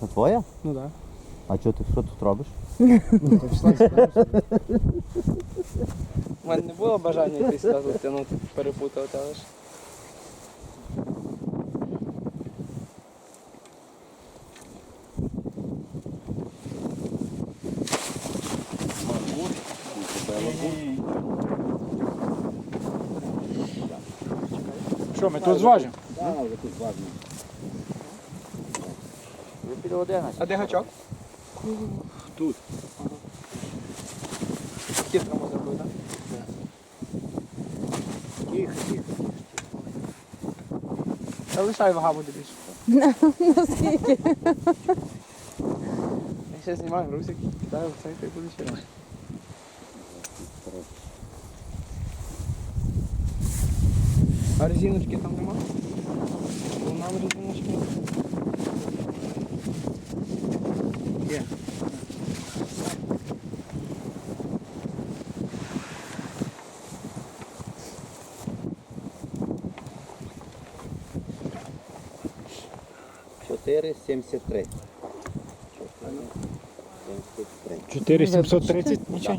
Це твоя? Ну так. А що ти що тут робиш? У мене не було бажання якийсь сразу тягнути, перепутати, але ж. Що, ми тут зважимо? Так, вже тут важно. Ви під 11. А де гачок? Тут. Хитро може бути, так? Тихо, тихо. Та лишай вага буде більше. Наскільки? Я ще знімаю грузик, кидаю в цей та й буде ще. раз. А резиночки там нема? Бо нам резиночки. 4,73. 4,73. 4,730? Нічого.